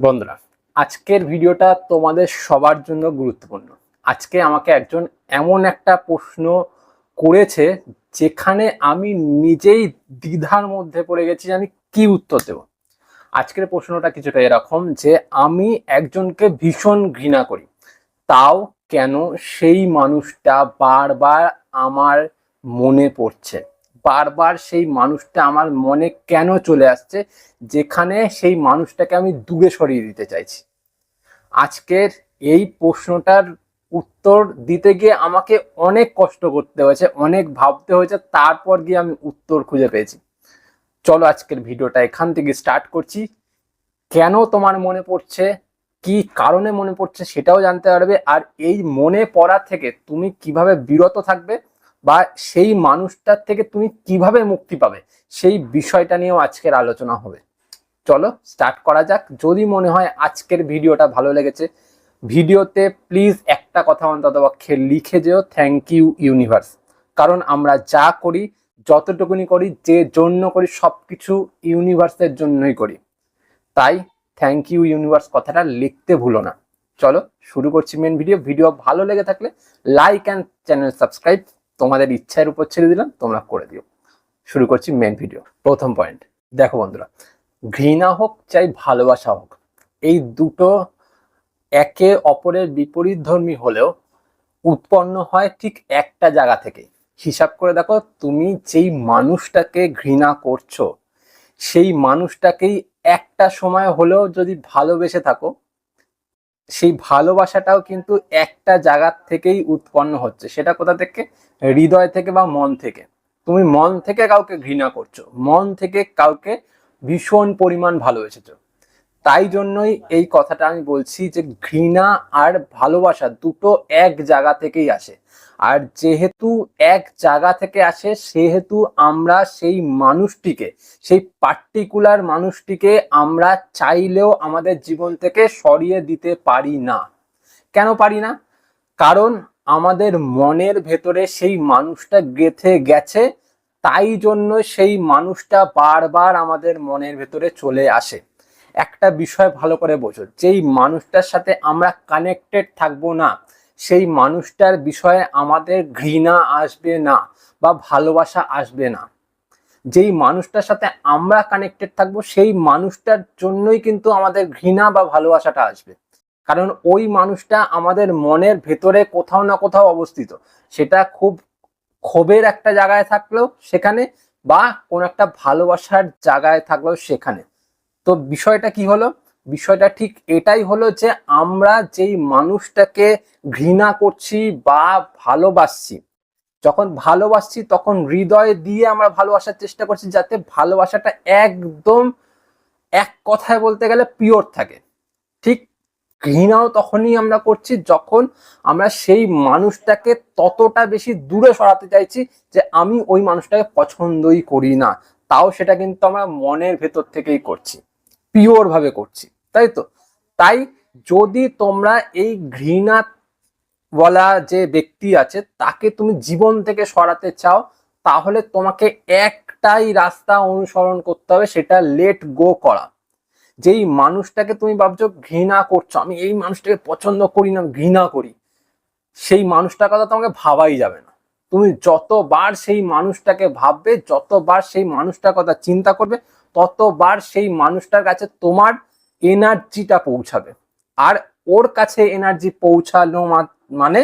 বন্ধুরা, আজকের ভিডিওটা তোমাদের সবার জন্য গুরুত্বপূর্ণ। আজকে আমাকে একজন এমন একটা প্রশ্ন করেছে যেখানে আমি নিজেই দ্বিধার মধ্যে পড়ে গেছি যে আমি কি উত্তর দেব। আজকের প্রশ্নটা কিছুটা এরকম যে, আমি একজনকে ভীষণ ঘৃণা করি, তাও কেন সেই মানুষটা বারবার আমার মনে পড়ছে? বারবার সেই মানুষটা আমার মনে কেন চলে আসছে? যেখানে সেই মানুষটাকে আমি দূরে সরিয়ে দিতে চাইছি। আজকের এই প্রশ্নটার উত্তর দিতে গিয়ে আমাকে অনেক কষ্ট করতে হয়েছে, অনেক ভাবতে হয়েছে, তারপর গিয়ে আমি উত্তর খুঁজে পেয়েছি। চলো আজকের ভিডিওটা এখান থেকে স্টার্ট করছি। কেন তোমার মনে পড়ছে? কি কারণে মনে পড়ছে সেটাও জানতে পারবে। আর এই মনে পড়া থেকে তুমি কীভাবে বিরত থাকবে বা সেই মানুষটার থেকে তুমি কীভাবে মুক্তি পাবে? সেই বিষয়টা নিয়েও আজকের আলোচনা হবে। চলো স্টার্ট করা যাক। যদি মনে হয় আজকের ভিডিওটা ভালো লেগেছে, ভিডিওতে প্লিজ একটা কথা অন্তত পক্ষে লিখে যেও থ্যাংক ইউ ইউনিভার্স কারণ আমরা যা করি, যতটুকুনি করি, যে জন্য করি সব কিছু ইউনিভার্সের জন্যই করি। তাই থ্যাংক ইউ ইউনিভার্স কথাটা লিখতে ভুলো না। চলো শুরু করছি মেন ভিডিও ভিডিও ভালো লেগে থাকলে লাইক অ্যান্ড চ্যানেল সাবস্ক্রাইব তোমাদের ইচ্ছার উপর ছেড়ে দিলাম, তোমরা করে দিও। শুরু করছি মেন ভিডিও প্রথম পয়েন্ট দেখো বন্ধুরা, ঘৃণা হোক চাই ভালোবাসা হোক, এই দুটো একে অপরের বিপরীত ধর্মী হলেও উৎপন্ন হয় ঠিক একটা জায়গা থেকে। হিসাব করে দেখো, তুমি যেই মানুষটাকে ঘৃণা করছ, সেই মানুষটাকেই একটা সময় হলেও যদি ভালোবেসে থাকো সেই ভালোবাসাটাও কিন্তু একটা জায়গার থেকেই উৎপন্ন হচ্ছে। সেটা কোথা থেকে? হৃদয় থেকে বা মন থেকে। তুমি মন থেকে কাউকে ঘৃণা করছ। মন থেকে কাউকে ভীষণ পরিমাণ ভালোবেসেছো। তাই জন্যই এই কথাটা আমি বলছি যে ঘৃণা আর ভালোবাসা দুটো এক জায়গা থেকেই আসে। আর যেহেতু এক জায়গা থেকে আসে, সেহেতু আমরা সেই মানুষটিকে, সেই পার্টিকুলার মানুষটিকে আমরা চাইলেও আমাদের জীবন থেকে সরিয়ে দিতে পারি না। কেন পারি না? কারণ আমাদের মনের ভেতরে সেই মানুষটা গেথে গেছে, তাই জন্য সেই মানুষটা বারবার আমাদের মনের ভেতরে চলে আসে। একটা বিষয় ভালো করে বোঝো। যেই মানুষটার সাথে আমরা কানেক্টেড থাকব না, সেই মানুষটার বিষয়ে আমাদের ঘৃণা আসবে না বা ভালোবাসা আসবে না। যেই মানুষটার সাথে আমরা কানেক্টেড থাকব, সেই মানুষটার জন্যই কিন্তু আমাদের ঘৃণা বা ভালোবাসাটা আসবে। কারণ ওই মানুষটা আমাদের মনের ভেতরে কোথাও না কোথাও অবস্থিত। সেটা খুব ক্ষোভের একটা জায়গায় থাকলেও সেখানে বা কোন একটা ভালোবাসার জায়গায় থাকলেও সেখানে। তো বিষয়টা কি হলো? বিষয়টা ঠিক এটাই হলো যে আমরা যেই মানুষটাকে ঘৃণা করছি বা ভালোবাসছি, যখন ভালোবাসছি তখন হৃদয় দিয়ে আমরা ভালোবাসার চেষ্টা করছি যাতে ভালোবাসাটা একদম এক কথায় বলতে গেলে পিওর থাকে। ঠিক ঘৃণাও তখনই আমরা করছি যখন আমরা সেই মানুষটাকে ততটা বেশি দূরে সরাতে চাইছি যে আমি ওই মানুষটাকে পছন্দই করি না। তাও সেটা কিন্তু আমরা মনের ভেতর থেকেই করছি। পিওর ভাবে করছি, তাই তো? তাই যদি তোমরা এই ঘৃণা বলা যে ব্যক্তি আছে, তাকে তুমি জীবন থেকে সরাতে চাও, তাহলে তোমাকে একটাই রাস্তা অনুসরণ করতে হবে, সেটা লেট গো করা। যেই মানুষটাকে তুমি ভাবছ ঘৃণা করছ, আমি এই মানুষটাকে পছন্দ করি না ঘৃণা করি, সেই মানুষটার কথা তোমাকে ভাবাই যাবে না। তুমি যতবার সেই মানুষটাকে ভাববে, যতবার সেই মানুষটার কথা চিন্তা করবে ততবার সেই মানুষটার কাছে তোমার এনার্জিটা পৌঁছাবে। আর ওর কাছে এনার্জি পৌঁছানো মানে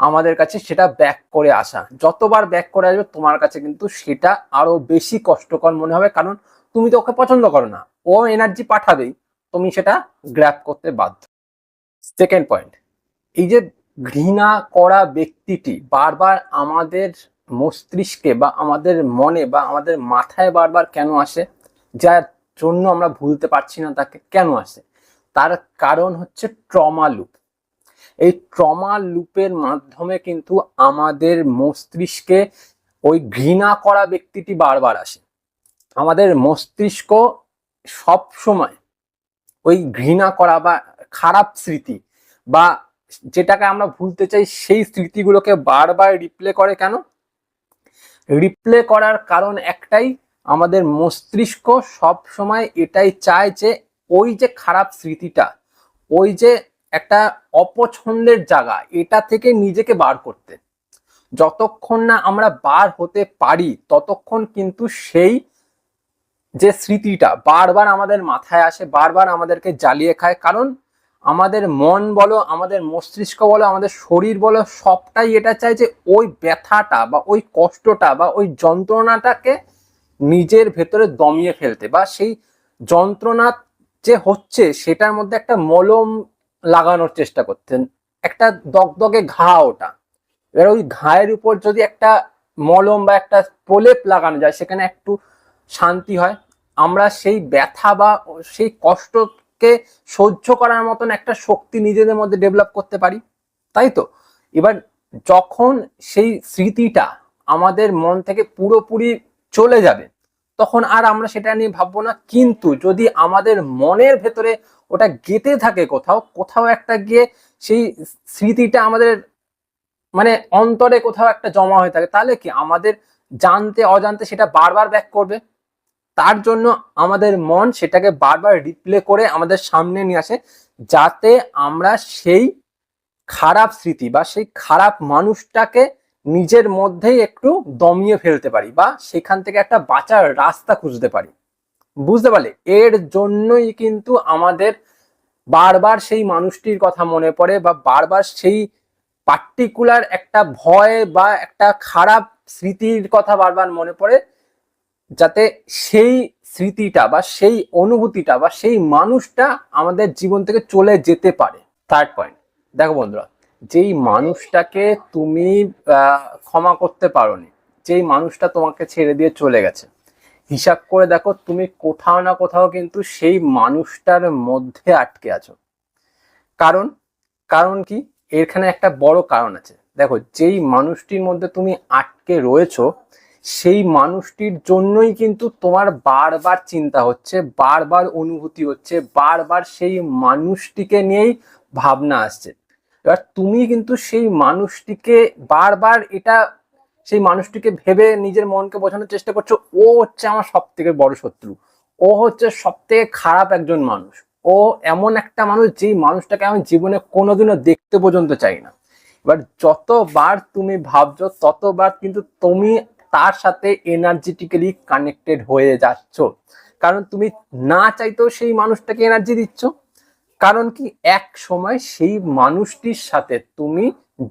আমাদের কাছে সেটা ব্যাক করে আসা। যতবার ব্যাক করে আসবে, তোমার কাছে কিন্তু সেটা আরও বেশি কষ্টকর মনে হবে, কারণ তুমি তো ওকে পছন্দ করো না। ও এনার্জি পাঠাবেই, তুমি সেটা গ্র্যাপ করতে বাধ্য। সেকেন্ড পয়েন্ট এই যে ঘৃণা করা ব্যক্তিটি বারবার আমাদের মস্তিষ্কে বা আমাদের মনে বা আমাদের মাথায় বারবার কেন আসে? যার জন্য আমরা ভুলতে পারছি না, তাকে কেন আসে? তার কারণ হচ্ছে ট্রমা লুপ এই ট্রমা লুপের মাধ্যমে কিন্তু আমাদের মস্তিষ্কে ওই ঘৃণা করা ব্যক্তিটি বারবার আসে। আমাদের মস্তিষ্ক সব সময় ওই ঘৃণা করা বা খারাপ স্মৃতি বা যেটাকে আমরা ভুলতে চাই, সেই স্মৃতিগুলোকে বারবার রিপ্লে করে কেন? রিপ্লে করার কারণ একটাই আমাদের মস্তিষ্ক সব সময় এটাই চায় যে ওই যে খারাপ স্মৃতিটা, ওই যে একটা অপছন্দের জায়গা, এটা থেকে নিজেকে বার করতে। যতক্ষণ না আমরা বার হতে পারি, ততক্ষণ কিন্তু সেই যে স্মৃতিটা বারবার আমাদের মাথায় আসে, বারবার আমাদেরকে জ্বালিয়ে খায়। কারণ আমাদের মন বলো, আমাদের মস্তিষ্ক বলো, আমাদের শরীর বলো, সবটাই এটা চায় যে ওই ব্যথাটা বা ওই কষ্টটা বা ওই যন্ত্রণাটাকে নিজের ভেতরে দমিয়ে ফেলতে বা সেই যন্ত্রণা যে হচ্ছে সেটার মধ্যে একটা মলম লাগানোর চেষ্টা করতেন। একটা দগদগে ঘা ওটা। এবার ওই ঘায়ের উপর যদি একটা মলম বা একটা প্রলেপ লাগানো যায়, সেখানে একটু শান্তি হয়। আমরা সেই ব্যথা বা সেই কষ্টকে সহ্য করার মতন একটা শক্তি নিজেদের মধ্যে ডেভেলপ করতে পারি। তাই তো? এবার যখন সেই স্মৃতিটা আমাদের মন থেকে পুরোপুরি চলে যাবে। তখন আর আমরা সেটা নিয়ে ভাববো না। কিন্তু যদি আমাদের মনের ভেতরে ওটা গেঁথে থাকে কোথাও কোথাও একটা গিয়ে সেই স্মৃতিটা আমাদের মানে অন্তরে কোথাও একটা জমা হয়ে থাকে, তাহলে কি আমাদের জানতে, অজান্তে সেটা বারবার ব্যাক করবে? তার জন্য আমাদের মন সেটাকে বারবার রিপ্লে করে আমাদের সামনে নিয়ে আসে, যাতে আমরা সেই খারাপ স্মৃতি বা সেই খারাপ মানুষটাকে নিজের মধ্যেই একটু দমিয়ে ফেলতে পারি বা সেখান থেকে একটা বাঁচার রাস্তা খুঁজতে পারি। বুঝতে পারলে? এর জন্যই কিন্তু আমাদের বারবার সেই মানুষটির কথা মনে পড়ে বা বারবার সেই পার্টিকুলার একটা ভয় বা একটা খারাপ স্মৃতির কথা বারবার মনে পড়ে, যাতে সেই স্মৃতিটা বা সেই অনুভূতিটা বা সেই মানুষটা আমাদের জীবন থেকে চলে যেতে পারে। থার্ড পয়েন্ট দেখো বন্ধুরা যেই মানুষটাকে তুমি ক্ষমা করতে পারোনি, যেই মানুষটা তোমাকে ছেড়ে দিয়ে চলে গেছে, হিসাব করে দেখো তুমি কোথাও না কোথাও কিন্তু সেই মানুষটার মধ্যে আটকে আছো। কারণ কারণ কি? এখানে একটা বড় কারণ আছে। দেখো, যেই মানুষটির মধ্যে তুমি আটকে রয়েছো, সেই মানুষটির জন্যই কিন্তু তোমার বারবার চিন্তা হচ্ছে, বারবার অনুভূতি হচ্ছে, বারবার সেই মানুষটিকে নিয়েই ভাবনা আসছে। এবার তুমি কিন্তু সেই মানুষটিকে বারবার এটা, সেই মানুষটিকে ভেবে নিজের মনকে বোঝানোর চেষ্টা করছ। ও হচ্ছে আমার সব থেকে বড় শত্রু। ও হচ্ছে সব থেকে খারাপ একজন মানুষ। ও এমন একটা মানুষ যেই মানুষটাকে আমি জীবনে কোনোদিনও দেখতে পর্যন্ত চাই না। এবার যতবার তুমি ভাবছ, ততবার কিন্তু তুমি তার সাথে এনার্জেটিক্যালি কানেক্টেড হয়ে যাচ্ছ। কারণ তুমি না চাইতেও সেই মানুষটাকে এনার্জি দিচ্ছ। কারণ কি? এক সময় সেই মানুষটির সাথে তুমি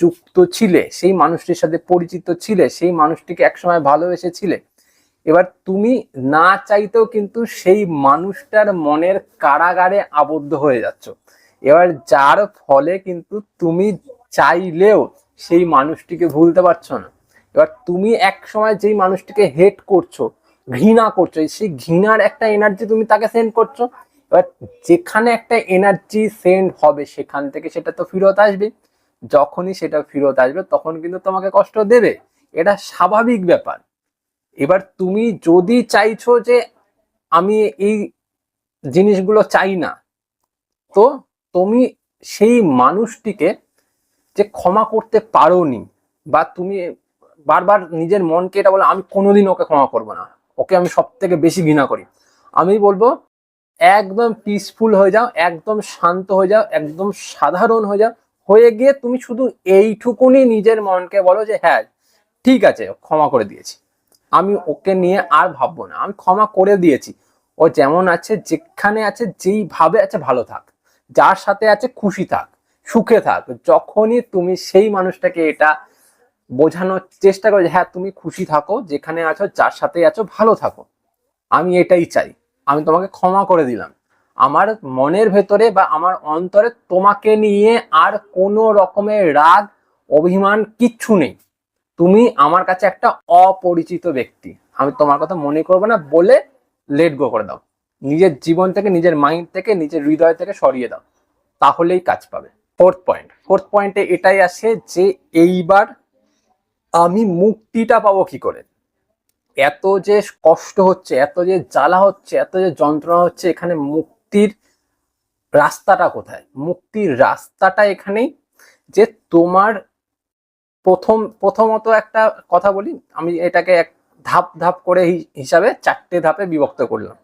যুক্ত ছিলে, সেই মানুষটির সাথে পরিচিত ছিলে, সেই মানুষটিকে একসময় ভালোবেসেছিলে। এবার তুমি না চাইতেও কিন্তু সেই মানুষটার মনের কারাগারে আবদ্ধ হয়ে যাচ্ছ। এবার যার ফলে কিন্তু তুমি চাইলেও সেই মানুষটিকে ভুলতে পারছ না। এবার তুমি এক সময় যেই মানুষটিকে হেট করছ, ঘৃণা করছ, সেই ঘৃণার একটা এনার্জি তুমি তাকে সেন্ড করছ এবার যেখানে একটা এনার্জি সেন্ড হবে সেখান থেকে সেটা তো ফেরত আসবে। যখনই সেটা ফেরত আসবে তখন কিন্তু তোমাকে কষ্ট দেবে। এটা স্বাভাবিক ব্যাপার। এবার তুমি যদি চাইছো যে আমি এই জিনিসগুলো চাই না, তো তুমি সেই মানুষটিকে যে ক্ষমা করতে পারোনি বা তুমি বারবার নিজের মনকে এটা বলে, আমি কোনোদিন ওকে ক্ষমা করব না। ওকে আমি সব থেকে বেশি ঘৃণা করি। আমি বলব একদম পিসফুল হয়ে যাও, একদম শান্ত হয়ে যাও, একদম সাধারণ হয়ে যাও। হয়ে গিয়ে তুমি শুধু এইটুকুনি নিজের মনকে বলো যে হ্যাঁ ঠিক আছে, ক্ষমা করে দিয়েছি। আমি ওকে নিয়ে আর ভাববো না, আমি ক্ষমা করে দিয়েছি। ও যেমন আছে, যেখানে আছে, যেইভাবে আছে, ভালো থাক। যার সাথে আছে, খুশি থাক, সুখে থাক। যখনই তুমি সেই মানুষটাকে এটা বোঝানোর চেষ্টা করো যে হ্যাঁ তুমি খুশি থাকো, যেখানে আছো, যার সাথে আছো, ভালো থাকো। আমি এটাই চাই। আমি তোমাকে ক্ষমা করে দিলাম। আমার মনের ভেতরে বা আমার অন্তরে তোমাকে নিয়ে আর কোনো রকমের রাগ, অভিমান কিচ্ছু নেই। তুমি আমার কাছে একটা অপরিচিত ব্যক্তি। আমি তোমার কথা মনে করব না বলে লেট গো করে দাও। নিজের জীবন থেকে, নিজের মাইন্ড থেকে, নিজের হৃদয় থেকে সরিয়ে দাও। তাহলেই কাজ পাবে। ফোর্থ পয়েন্ট ফোর্থ পয়েন্টে এটাই আসে যে এইবার আমি মুক্তিটা পাবো কি করে? এত যে কষ্ট হচ্ছে, এত যে জ্বালা হচ্ছে, এত যে যন্ত্রণা হচ্ছে, এখানে মুক্তির রাস্তাটা কোথায়? মুক্তির রাস্তাটা এখানেই। যে তোমার প্রথম, প্রথমত একটা কথা বলি, আমি এটাকে এক ধাপ ধাপ করে হিসাবে চারটে ধাপে বিভক্ত করলাম।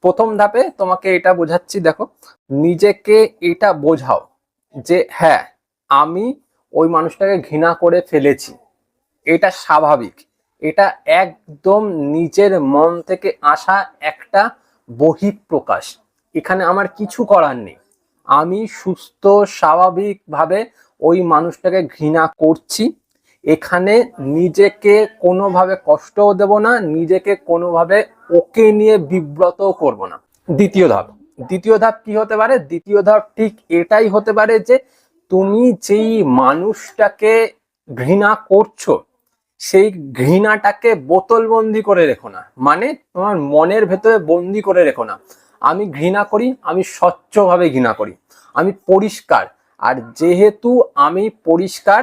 প্রথম ধাপে তোমাকে এটা বোঝাচ্ছি, দেখো, নিজেকে এটা বোঝাও যে হ্যাঁ আমি ওই মানুষটাকে ঘৃণা করে ফেলেছি। এটা স্বাভাবিক। এটা একদম নিজের মন থেকে আসা একটা বহিঃপ্রকাশ। এখানে আমার কিছু করার নেই। আমি সুস্থ, স্বাভাবিকভাবে ওই মানুষটাকে ঘৃণা করছি। এখানে নিজেকে কোনোভাবে কষ্টও দেব না, নিজেকে কোনোভাবে ওকে নিয়ে বিব্রতও করব না। দ্বিতীয় ধাপ। দ্বিতীয় ধাপ কি হতে পারে? দ্বিতীয় ধাপ ঠিক এটাই হতে পারে যে তুমি যেই মানুষটাকে ঘৃণা করছ সেই ঘৃণাটাকে বোতলবন্দি করে রেখো না। মানে তোমার মনের ভেতরে বন্দি করে রেখো না। আমি ঘৃণা করি, আমি স্বচ্ছভাবে ঘৃণা করি। আমি পরিষ্কার। আর যেহেতু আমি পরিষ্কার,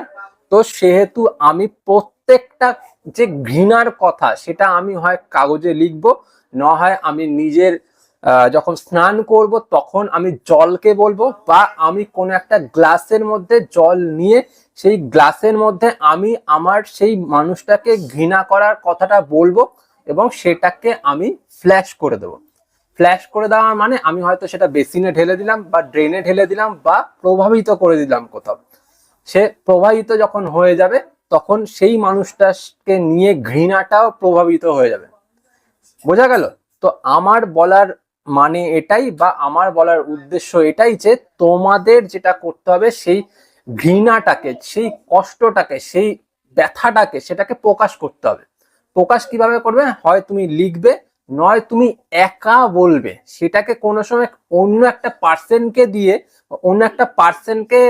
তো সেহেতু আমি প্রত্যেকটা যে ঘৃণার কথা, সেটা আমি হয় কাগজে লিখব না হয় আমি নিজের যখন স্নান করব, তখন আমি জলকে বলব বা আমি কোনো একটা গ্লাসের মধ্যে জল নিয়ে সেই গ্লাসের মধ্যে আমি আমার সেই মানুষটাকে ঘৃণা করার কথাটা বলব এবং সেটাকে আমি ফ্ল্যাশ করে দেবো। ফ্ল্যাশ করে দেওয়ার মানে আমি হয়তো সেটা বেসিনে ঢেলে দিলাম বা ড্রেনে ঢেলে দিলাম বা প্রভাবিত করে দিলাম কোথাও। সে প্রভাবিত যখন হয়ে যাবে, তখন সেই মানুষটাকে নিয়ে ঘৃণাটাও প্রভাবিত হয়ে যাবে। বোঝা গেল? তো আমার বলার মানে এটাই বা আমার বলার উদ্দেশ্য এটাই যে তোমাদের যেটা করতে হবে সেই ঘৃণাটাকে, সেই কষ্টটাকে, সেই ব্যথাটাকে সেটাকে প্রকাশ করতে হবে। প্রকাশ কীভাবে করবে? হয় তুমি লিখবে, নয় তুমি একা বলবে। সেটাকে কোনো সময় অন্য একটা পার্সনকে দিয়ে অন্য একটা পার্সনকে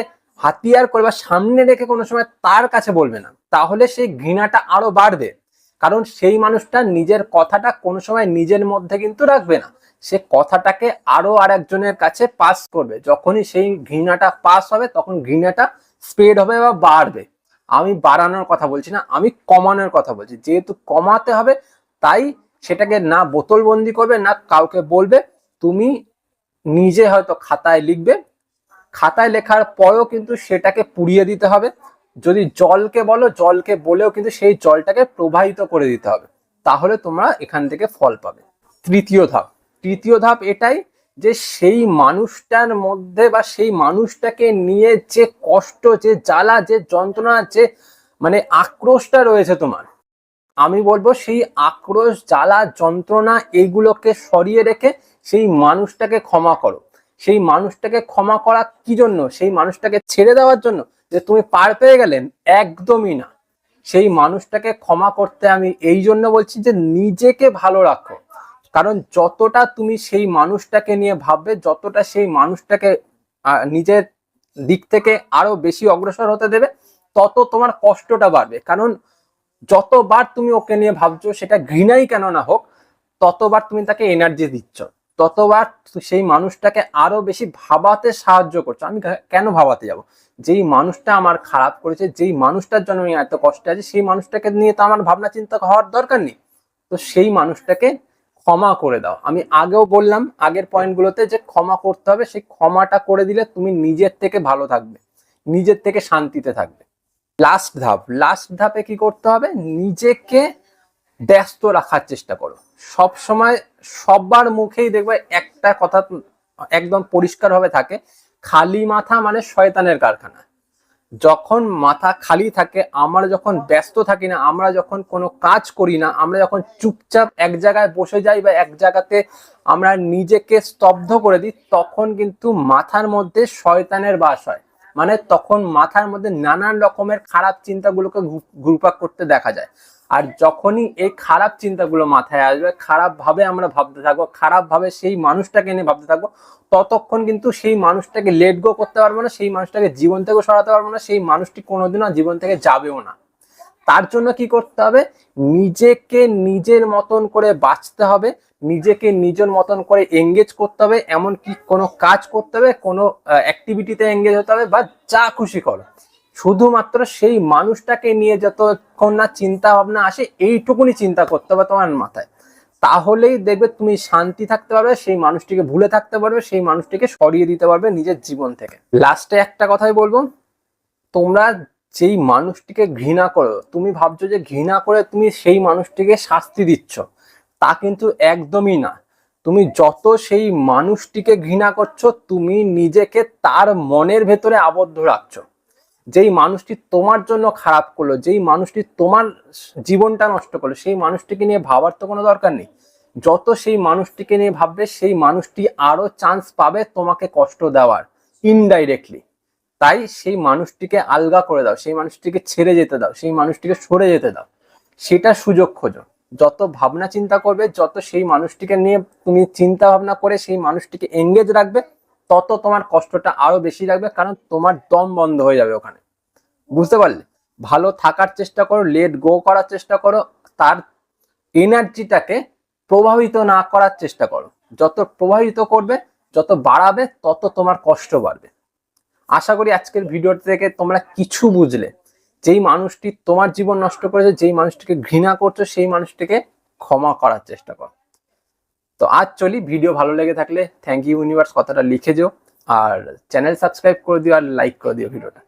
হাতিয়ার করে বা সামনে রেখে কোনো সময় তার কাছে বলবে না। তাহলে সেই ঘৃণাটা আরও বাড়বে। কারণ সেই মানুষটা নিজের কথাটা কোনো সময় নিজের মধ্যে কিন্তু রাখবে না। সে কথাটাকে আরও আর একজনের কাছে পাস করবে। যখনই সেই ঘৃণাটা পাস হবে, তখন ঘৃণাটা স্প্রেড হবে বা বাড়বে। আমি বাড়ানোর কথা বলছি না, আমি কমানোর কথা বলছি। যেহেতু কমাতে হবে, তাই সেটাকে না বোতলবন্দি করবে, না কাউকে বলবে। তুমি নিজে হয়তো খাতায় লিখবে। খাতায় লেখার পরেও কিন্তু সেটাকে পুড়িয়ে দিতে হবে। যদি জলকে বলো, জলকে বলেও কিন্তু সেই জলটাকে প্রবাহিত করে দিতে হবে। তাহলে তোমরা এখান থেকে ফল পাবে। তৃতীয় ধাপ। তৃতীয় ধাপ এটাই যে সেই মানুষটার মধ্যে বা সেই মানুষটাকে নিয়ে যে কষ্ট, যে জ্বালা, যে যন্ত্রণা, যে মানে আক্রোশটা রয়েছে তোমার, আমি বলব সেই আক্রোশ, জ্বালা, যন্ত্রণা এইগুলোকে সরিয়ে রেখে সেই মানুষটাকে ক্ষমা করো। সেই মানুষটাকে ক্ষমা করা কি জন্য? সেই মানুষটাকে ছেড়ে দেওয়ার জন্য যে তুমি পার পেয়ে গেলেন একদমই না। সেই মানুষটাকে ক্ষমা করতে আমি এই জন্য বলছি যে নিজেকে ভালো রাখো। কারণ যতটা তুমি সেই মানুষটাকে নিয়ে ভাববে, যতটা সেই মানুষটাকে নিজের দিক থেকে আরও বেশি অগ্রসর হতে দেবে, তত তোমার কষ্টটা বাড়বে। কারণ যতবার তুমি ওকে নিয়ে ভাবছ, সেটা ঘৃণাই কেন না হোক, ততবার তুমি তাকে এনার্জি দিচ্ছ। ততবার সেই মানুষটাকে আরও বেশি ভাবাতে সাহায্য করছ। আমি কেন ভাবাতে যাব? যেই মানুষটা আমার খারাপ করেছে, যেই মানুষটার জন্য আমি এত কষ্টে আছি, সেই মানুষটাকে নিয়ে তো আমার ভাবনা চিন্তা হওয়ার দরকার নেই। তো সেই মানুষটাকে ক্ষমা করে দাও। আমি আগেও বললাম, আগের পয়েন্টগুলোতে যে ক্ষমা করতে হবে, সেই ক্ষমাটা করে দিলে তুমি নিজের থেকে ভালো থাকবে, নিজের থেকে শান্তিতে থাকবে। লাস্ট ধাপ লাস্ট ধাপে কি করতে হবে? নিজেকে ব্যস্ত রাখার চেষ্টা করো। সব সময় সবার মুখেই দেখবে একটা কথা একদম পরিষ্কারভাবে থাকে, খালি মাথা মানে শয়তানের কারখানা। যখন মাথা খালি থাকে, আমরা যখন ব্যস্ত থাকি না, আমরা যখন কোনো কাজ করি না, আমরা যখন চুপচাপ এক জায়গায় বসে যাই বা এক জায়গাতে আমরা নিজেকে স্তব্ধ করে দিই, তখন কিন্তু মাথার মধ্যে শয়তানের বাস হয়। মানে তখন মাথার মধ্যে নানান রকমের খারাপ চিন্তাগুলোকে ঘুরপাক করতে দেখা যায়। আর যখনই এই খারাপ চিন্তাগুলো মাথায় আসবে খারাপ ভাবে আমরা ভাবতে থাকব খারাপ ভাবে সেই মানুষটাকে নিয়ে ভাবতে থাকব, ততক্ষণ কিন্তু সেই মানুষটাকে লেট গো করতে পারব না, সেই মানুষটাকে জীবন থেকে সরাতে পারব না, সেই মানুষটি কোনোদিনও জীবন থেকে যাবেও না। তার জন্য কি করতে হবে? নিজেকে নিজের মতন করে বাঁচতে হবে নিজেকে নিজের মতন করে এঙ্গেজ করতে হবে, এমনকি কোনো কাজ করতে হবে, কোনো অ্যাক্টিভিটিতে এঙ্গেজ হতে হবে, বা যা খুশি করো। শুধুমাত্র সেই মানুষটাকে নিয়ে যতক্ষণ না চিন্তা ভাবনা আসে, এইটুকুনি চিন্তা করতে হবে তোমার মাথায়। তাহলেই দেখবে তুমি শান্তি থাকতে পারবে, সেই মানুষটিকে ভুলে থাকতে পারবে, সেই মানুষটিকে সরিয়ে দিতে পারবে নিজের জীবন থেকে। লাস্টে একটা কথাই বলব, তোমরা যেই মানুষটিকে ঘৃণা করো, তুমি ভাবছ যে ঘৃণা করে তুমি সেই মানুষটিকে শাস্তি দিচ্ছ। তা কিন্তু একদমই না। তুমি যত সেই মানুষটিকে ঘৃণা করছ, তুমি নিজেকে তার মনের ভেতরে আবদ্ধ রাখছো। যেই মানুষটি তোমার জন্য খারাপ করল, যেই মানুষটি তোমার জীবনটা নষ্ট করল, সেই মানুষটিকে নিয়ে ভাবার তো কোনো দরকার নেই। যত সেই মানুষটিকে নিয়ে ভাববে, সেই মানুষটি আরও চান্স পাবে তোমাকে কষ্ট দেওয়ার ইনডাইরেক্টলি তাই সেই মানুষটিকে আলগা করে দাও, সেই মানুষটিকে ছেড়ে যেতে দাও, সেই মানুষটিকে সরে যেতে দাও। সেটা সুযোগ খোঁজো। যত ভাবনা চিন্তা করবে, যত সেই মানুষটিকে নিয়ে তুমি চিন্তা ভাবনা করে সেই মানুষটিকে এঙ্গেজ রাখবে, তত তোমার কষ্টটা আরও বেশি লাগবে, কারণ তোমার দম বন্ধ হয়ে যাবে ওখানে। বুঝতে পারলে? ভালো থাকার চেষ্টা করো লেট গো করার চেষ্টা করো, তার এনার্জিটাকে প্রভাবিত না করার চেষ্টা করো। যত প্রভাবিত করবে, যত বাড়াবে, তত তোমার কষ্ট বাড়বে। আশা করি আজকের ভিডিও থেকে তোমরা কিছু বুঝলে। যেই মানুষটি তোমার জীবন নষ্ট করেছে, যেই মানুষটিকে ঘৃণা করছ, সেই মানুষটিকে ক্ষমা করার চেষ্টা করো। তো আজ চলি, ভিডিও ভালো লেগে থাকলে থ্যাংক ইউ ইউনিভার্স কথাটা লিখে যেও, আর চ্যানেল সাবস্ক্রাইব করে দিও আর লাইক করে দিও ভিডিওটা।